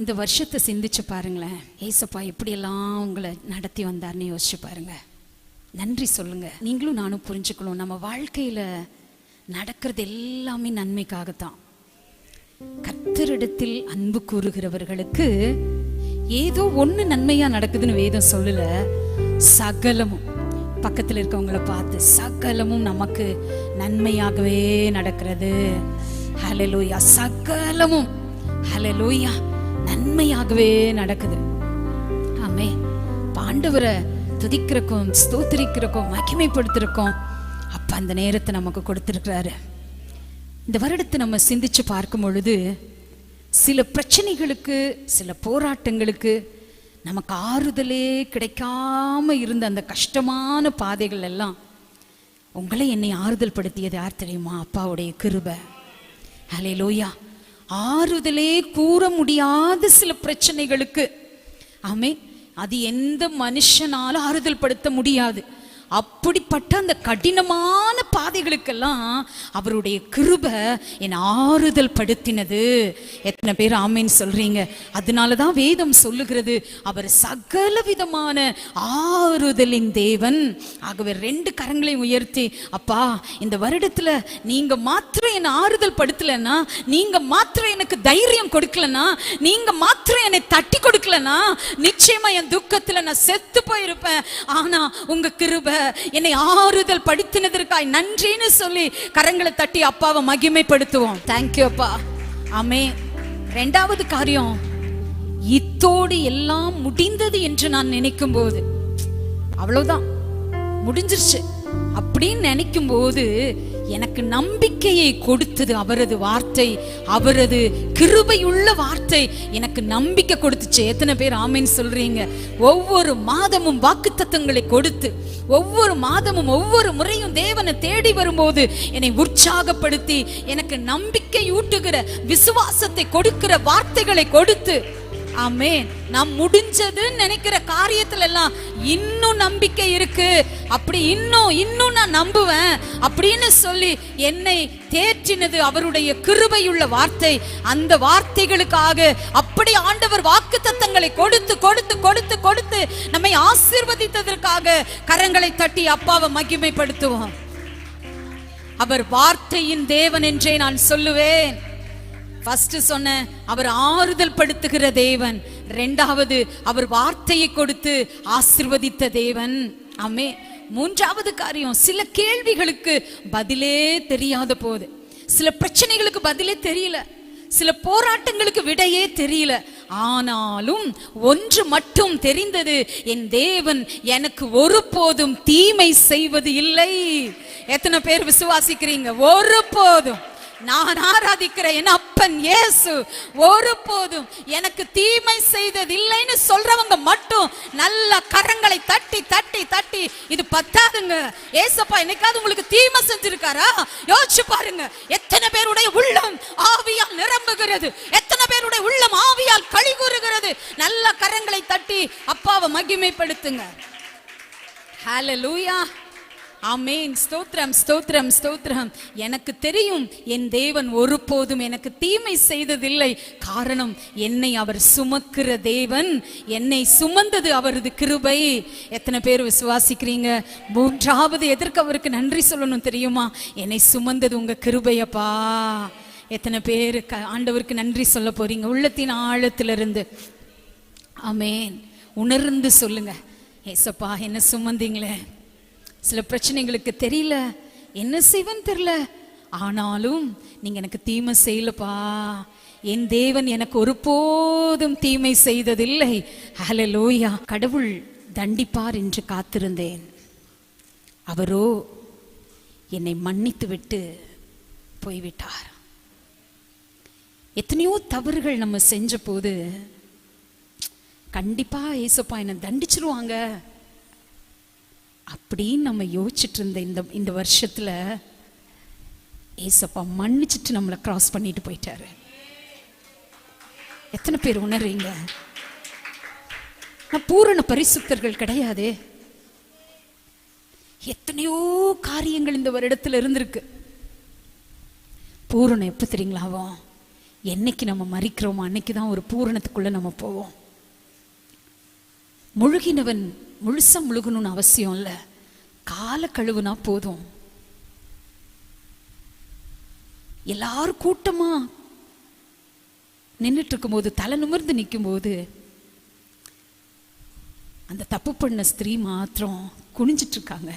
இந்த வருஷத்தை சிந்திச்சு பாருங்களேன். ஏசப்பா எப்படியெல்லாம் உங்களை நடத்தி வந்தார்னு யோசிச்சு பாருங்க. நன்றி சொல்லுங்க. நீங்களும் நானும் புரிஞ்சுக்கணும். நம்ம வாழ்க்கையில நடக்கிறது எல்லாமே நன்மைக்காகத்தான். கத்தரிடத்தில் அன்பு கூறுகிறவர்களுக்கு ஏதோ ஒண்ணு நன்மையா நடக்குதுன்னு வேதம் சொல்லல. சகலமும் பக்கத்துல இருக்கவங்கள பார்த்து சகலமும் நமக்கு நன்மையாகவே நடக்கிறது. ஹalleluya சகலமும். ஹalleluya நன்மையாகவே நடக்குது. ஆமே பாண்டவரை துதிக்கிறக்கும் ஸ்தோத்திரிக்கிறக்கும் மகிமைப்படுத்திருக்கோம் அப்ப அந்த நேரத்தை நமக்கு கொடுத்துருக்கிறாரு. இந்த வருடத்தை நம்ம சிந்திச்சு பார்க்கும் பொழுது சில பிரச்சனைகளுக்கு சில போராட்டங்களுக்கு நமக்கு ஆறுதலே கிடைக்காம இருந்த அந்த கஷ்டமான பாதைகள் எல்லாம் உங்களை என்னை ஆறுதல் படுத்தியது யார் தெரியுமா? அப்பாவுடைய கிருபை. ஹலே லோயா ஆறுதலே கூற முடியாத சில பிரச்சனைகளுக்கு. ஆமே அது எந்த மனுஷனால ஆறுதல் படுத்த முடியாது. அப்படிப்பட்ட அந்த கடினமான பாதைகளுக்கெல்லாம் அவருடைய கிருப என் ஆறுதல் படுத்தினது. எத்தனை பேர் ஆமேன்னு சொல்றீங்க. அதனால தான் வேதம் சொல்லுகிறது அவர் சகல விதமான ஆறுதலின் தேவன். ஆகவே ரெண்டு கரங்களையும் உயர்த்தி அப்பா இந்த வருடத்துல நீங்க மாத்திரம் என்னை ஆறுதல் படுத்தலைன்னா நீங்க மாத்திரம் எனக்கு தைரியம் கொடுக்கலனா நீங்க மாத்திரம் என்னை தட்டி கொடுக்கலனா நிச்சயமா என் துக்கத்துல நான் செத்து போயிருப்பேன். ஆனா உங்க கிருப என்னை ஆறுதல் படுத்தினதற்காய் நன்றின்னு சொல்லி கரங்களை தட்டி அப்பாவை மகிமைப்படுத்துவோம். தேங்க்யூ அப்பா. ஆமே ரெண்டாவது காரியம் இத்தோடு எல்லாம் முடிந்தது என்று நான் நினைக்கும் போது அவ்வளவுதான். முடிஞ்சிருச்சு. அப்படின்னு நினைக்கும் போது எனக்கு நம்பிக்கையை கொடுத்தது அவரது வார்த்தை அவரது கிருபையுள்ள வார்த்தை எனக்கு நம்பிக்கை கொடுத்துச்சு. எத்தனை பேர் ஆமைன்னு சொல்றீங்க? ஒவ்வொரு மாதமும் வாக்குத்தத்தங்களை கொடுத்து ஒவ்வொரு மாதமும் ஒவ்வொரு முறையும் தேவனை தேடி வரும்போது என்னை உற்சாகப்படுத்தி எனக்கு நம்பிக்கை ஊட்டுகிற விசுவாசத்தை கொடுக்கிற வார்த்தைகளை கொடுத்து ஆமே நான் முடிஞ்சதுன்னு நினைக்கிற காரியத்துல எல்லாம் இன்னும் நம்பிக்கை இருக்கு. அப்படி இன்னும் இன்னும் நான் நம்புவேன் அப்படின்னு சொல்லி என்னை தேற்றினது அவருடைய கிருபையுள்ள வார்த்தை. அந்த வார்த்தைகளுக்காக அப்படி ஆண்டவர் வாக்கு தத்தங்களை கொடுத்து கொடுத்து கொடுத்து கொடுத்து நம்மை ஆசீர்வதித்ததற்காக கரங்களை தட்டி அப்பாவை மகிமைப்படுத்துவோம். அவர் வார்த்தையின் தேவன் என்றே நான் சொல்லுவேன். ஃபர்ஸ்ட் சொன்ன அவர் ஆறுதல் படுத்துகிற தேவன். ரெண்டாவது அவர் வார்த்தையை கொடுத்து ஆசிர்வதித்த தேவன். ஆமே. மூன்றாவது காரியம் சில கேள்விகளுக்கு பதிலே தெரியாத போது. சில பிரச்சனைகளுக்கு பதிலே தெரியல. சில போராட்டங்களுக்கு விடையே தெரியல. ஆனாலும் ஒன்று மட்டும் தெரிந்தது என் தேவன் எனக்கு ஒருபோதும் தீமை செய்வது இல்லை. எத்தனை பேர் விசுவாசிக்கிறீங்க? ஒருபோதும். நான் ஆராதிக்கிற என் அப்பன் இயேசு. ஒருபோதும் எனக்கு தீமை செய்தது இல்லைன்னு சொல்றவங்க மட்டும் நல்ல கரங்களை தட்டி தட்டி தட்டி இது பத்தாதுங்க. ஏசப்பா என்னைக்காவது உங்களுக்கு தீமை செஞ்சிருக்காரா? யோசிச்சு பாருங்க. எத்தனை பேருடைய உள்ளம் ஆவியால் நிரம்புகிறது. எத்தனை பேருடைய உள்ளம் ஆவியால் களி கூறுகிறது. நல்ல கரங்களை தட்டி அப்பாவை மகிமைப்படுத்துங்க. ஹalleluya. ஆமேன். ஸ்தோத்ரம் ஸ்தோத்ரம் ஸ்தோத்ரம் எனக்கு தெரியும் என் தேவன் ஒருபோதும் எனக்கு தீமை செய்ததில்லை. காரணம் என்னை அவர் சுமக்கிற தேவன். என்னை சுமந்தது அவரது கிருபை. எத்தனை பேர் விசுவாசிக்கிறீங்க? மூன்றாவது எதற்கு அவருக்கு நன்றி சொல்லணும் தெரியுமா? என்னை சுமந்தது உங்க கிருபையப்பா. எத்தனை பேர் ஆண்டவருக்கு நன்றி சொல்ல போறீங்க? உள்ளத்தின் ஆழத்திலிருந்து. ஆமேன். உணர்ந்து சொல்லுங்க. ஏசப்பா என்ன சுமந்தீங்களே? சில பிரச்சனைகளுக்கு தெரியல. என்ன செய்வன் தெரியல. ஆனாலும் நீங்க எனக்கு தீமை செய்யலப்பா. என் தேவன் எனக்கு ஒருபோதும் தீமை செய்ததில்லை. லோயா கடவுள் தண்டிப்பார் என்று காத்திருந்தேன். அவரோ என்னை மன்னித்து விட்டு போய்விட்டார். எத்தனையோ தவறுகள் நம்ம செஞ்ச போது கண்டிப்பா ஏசப்பா என்னை தண்டிச்சிருவாங்க. அப்படின்னு நம்ம யோசிச்சுட்டு இருந்த இந்த இந்த வருஷத்துல ஏசப்பா மன்னிச்சிட்டு நம்மளை கிராஸ் பண்ணிட்டு போயிட்டாரு. எத்தனை பேர் உணர்றீங்க? நான் பூரண பரிசுத்தர்கள் கிடையாதே. எத்தனையோ காரியங்கள் இந்த வருடத்துல இருந்திருக்கு. பூரணம் எப்போ தெரியுங்களா ஆகும்? என்னைக்கு நம்ம மறிக்கிறோமோ அன்னைக்கு தான் ஒரு பூரணத்துக்குள்ள நம்ம போவோம். முழுகினவன் முழுசா முழுகணும்னு அவசியம் இல்லை. கால கழுவுனா போதும். எல்லாரும் கூட்டமா நின்றுட்டு இருக்கும்போது தலை நிமிர்ந்து நிற்கும்போது அந்த தப்பு பண்ண ஸ்திரீ மாத்திரம் குனிஞ்சிட்டு இருக்காங்க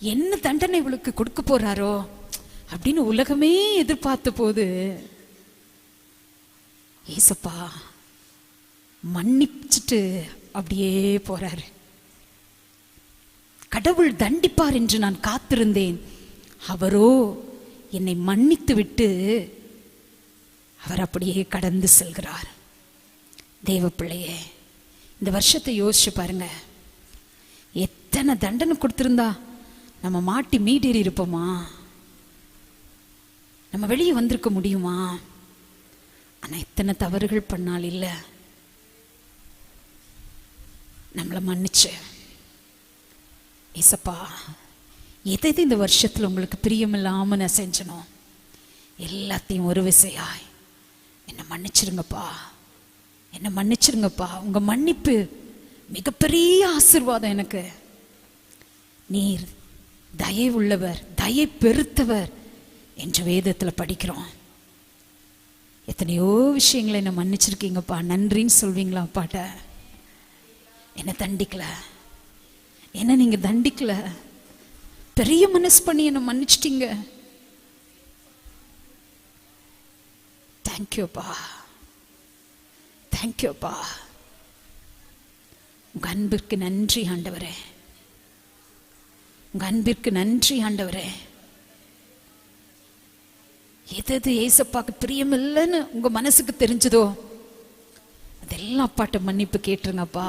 என்ன தண்டனை இவளுக்கு கொடுக்க போறாரோ அப்படின்னு உலகமே எதிர்பார்த்த போது ஏசப்பா மன்னிச்சுட்டு அப்படியே போறாரு. கடவுள் தண்டிப்பார் என்று நான் காத்திருந்தேன். அவரோ என்னை மன்னித்து விட்டு அவர் அப்படியே கடந்து செல்கிறார். தேவ பிள்ளையே இந்த வருஷத்தை யோசிச்சு பாருங்க. எத்தனை தண்டனை கொடுத்திருந்தா நம்ம மாட்டி மீட்டேறி இருப்போமா? நம்ம வெளியே வந்திருக்க முடியுமா? ஆனால் எத்தனை தவறுகள் பண்ணால் இல்லை. நம்மளை மன்னிச்சு. ஏசப்பா எது எது இந்த வருஷத்தில் உங்களுக்கு பிரியமில்லாமல் நான் செஞ்சனோ எல்லாத்தையும் ஒரு விசையாய். என்னை மன்னிச்சிருங்கப்பா. என்னை மன்னிச்சிருங்கப்பா. உங்கள் மன்னிப்பு மிகப்பெரிய ஆசிர்வாதம் எனக்கு. நீர் தயை உள்ளவர் தயை பெருத்தவர் என்ற வேதத்தில் படிக்கிறோம். எத்தனையோ விஷயங்களை என்ன மன்னிச்சிருக்கீங்கப்பா. நன்றின்னு சொல்வீங்களா அப்பாட்ட. என்ன தண்டிக்கல. என்ன நீங்க தண்டிக்கல. பெரிய மனசு பண்ணி என்ன மன்னிச்சிட்டீங்க. தேங்க்யூப்பா தேங்க்யூப்பா உங்க அன்பிற்கு நன்றி ஆண்டவரே. உங்க அன்பிற்கு நன்றி ஆண்டவரே. எது எது ஏசப்பாக்கு பிரியமில்லைன்னு உங்க மனசுக்கு தெரிஞ்சதோ அதெல்லாம் அப்பாட்ட மன்னிப்பு கேட்டுருங்கப்பா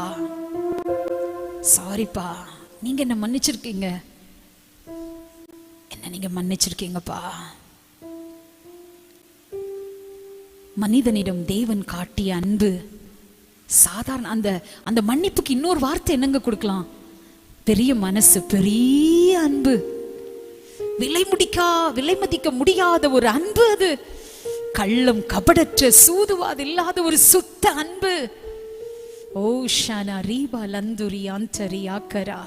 சாரிப்பா நீங்க என்ன மன்னிச்சிருக்கீங்க? என்ன நீங்க மன்னிச்சிருக்கீங்கப்பா? மனிதனிடம் தேவன் காட்டிய அன்பு சாதாரண அந்த அந்த மன்னிப்புக்கு இன்னொரு வார்த்தை என்னங்க கொடுக்கலாம்? பெரிய மனசு பெரிய அன்பு. விலை முடிக்கா விலை மதிக்க முடியாத ஒரு அன்பு அது. கள்ளம் கபடற்ற சூதுவாது இல்லாத ஒரு சுத்த அன்பு. ஓ ஷானா ரீபா லந்துரி ஆந்தரி ஆக்கரா.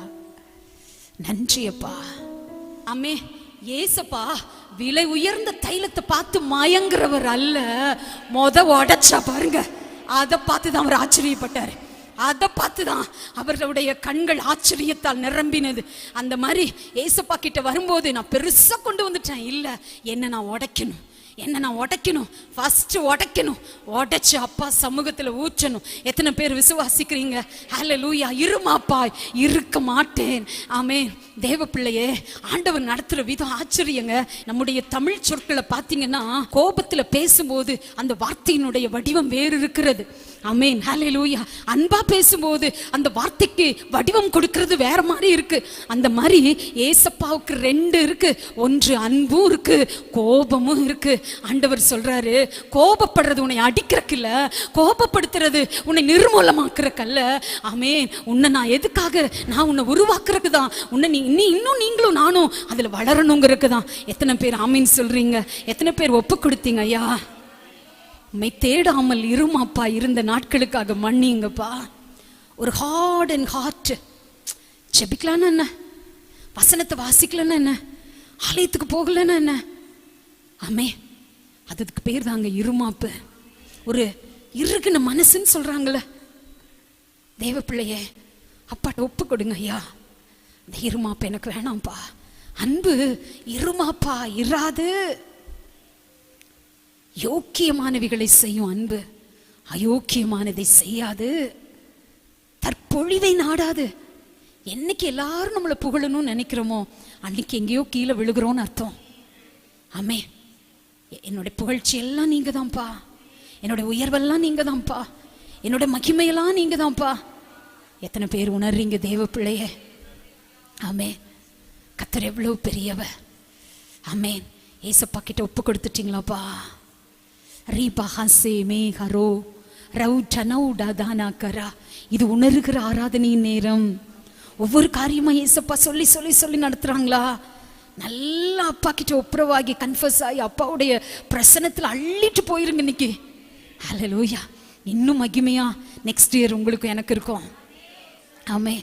நன்றியப்பா அம்மே ஏசப்பா விலை உயர்ந்த தைலத்தை பார்த்து மயங்குறவர் அல்ல. மொத உடைச்சா பாருங்க. அதை பார்த்து தான் அவர் ஆச்சரியப்பட்டார். அதை பார்த்து தான் அவர்களுடைய கண்கள் ஆச்சரியத்தால் நிரம்பினது. அந்த மாதிரி ஏசப்பா கிட்ட வரும்போது நான் பெருசா கொண்டு வந்துட்டேன். இல்லை என்ன நான் உடைக்கணும். என்ன நான் உடைக்கணும். ஃபர்ஸ்ட் உடைக்கணும். உடைச்சு அப்பா சமூகத்துல ஊற்றணும். எத்தனை பேர் விசுவாசிக்கிறீங்க? ஹலோ லூயா இருமாப்பா இருக்க மாட்டேன். ஆமே தேவ பிள்ளையே ஆண்டவர் நடத்துற விதம் ஆச்சரியங்க. நம்முடைய தமிழ் சொற்களை பார்த்தீங்கன்னா கோபத்துல பேசும்போது அந்த வார்த்தையினுடைய வடிவம் வேறு இருக்கிறது. அமேன் ஹalleluya. அன்பா பேசும்போது அந்த வார்த்தைக்கு வடிவம் கொடுக்கறது வேற மாதிரி இருக்கு. அந்த மாதிரி ஏசப்பாவுக்கு ரெண்டு இருக்கு. ஒன்று அன்பும் இருக்கு கோபமும் இருக்கு. ஆண்டவர் சொல்றாரு கோபப்படுறது உன்னை அடிக்கிறக்கு இல்ல கோபப்படுத்துறது உன்னை நிர்மூலமாக்குறக்கல்ல ஆமேன். உன்னை நான் எதுக்காக நான் உன்னை உருவாக்குறதுக்கு தான் உன்னை நீ நீ இன்னும் நீங்களும் நானும் அதுல வளரணுங்கிறதுக்கு தான் எத்தனை பேர் ஆமீன் சொல்றீங்க? எத்தனை பேர் ஒப்பு கொடுத்தீங்க ஐயா? உம்மை தேடாமல் இருமாப்பா இருந்த நாட்களுக்காக மன்னிங்கப்பா ஒரு ஹார்ட் அண்ட் ஹார்ட் ஜெபிக்கலான்னு என்ன? வசனத்தை வாசிக்கலன்னு என்ன? ஆலயத்துக்கு போகலன்னு என்ன? ஆமே அதுக்கு பேர் தாங்க இருமாப்பு. ஒரு இருக்குன மனசுன்னு சொல்றாங்களே. தேவ பிள்ளையே அப்பாட்ட ஒப்பு கொடுங்க ஐயா. இந்த இருமாப்பு எனக்கு வேணாம்ப்பா. அன்பு இருமாப்பா இராது. யோக்கியமானவைகளை செய்யும் அன்பு அயோக்கியமானதை செய்யாது. தற்பொழிவை நாடாது. என்னைக்கு எல்லாரும் நம்மளை புகழணும்னு நினைக்கிறோமோ அன்னைக்கு எங்கேயோ கீழே விழுகிறோன்னு அர்த்தம். ஆமே. என்னுடைய புகழ்ச்சி எல்லாம் நீங்க தான்ப்பா என்னுடைய உயர்வெல்லாம் நீங்க தான்ப்பா என்னோட மகிமையெல்லாம் நீங்க தான்ப்பா எத்தனை பேர் உணர்றீங்க தேவ பிள்ளைய. ஆமே. கத்தர் எவ்வளவு பெரியவ ஆமேன் ஏசப்பா கிட்ட ஒப்பு கொடுத்துட்டீங்களாப்பா. ரீபா ஹரோ ரவுட நவுடா தானா கரா இது உணர்கிற ஆராதனையின் நேரம். ஒவ்வொரு காரியமா ஏசப்பா சொல்லி சொல்லி சொல்லி நடத்துறாங்களா? நல்லா அப்பா கிட்ட ஒப்புரவாகி கன்ஃபர்ஸ் ஆகி அப்பாவுடைய பிரசனத்தில் அள்ளிட்டு போயிருங்க இன்னைக்கு. ஹalleluya இன்னும் மகிமையா? நெக்ஸ்ட் இயர் உங்களுக்கு எனக்கு இருக்கும். ஆமே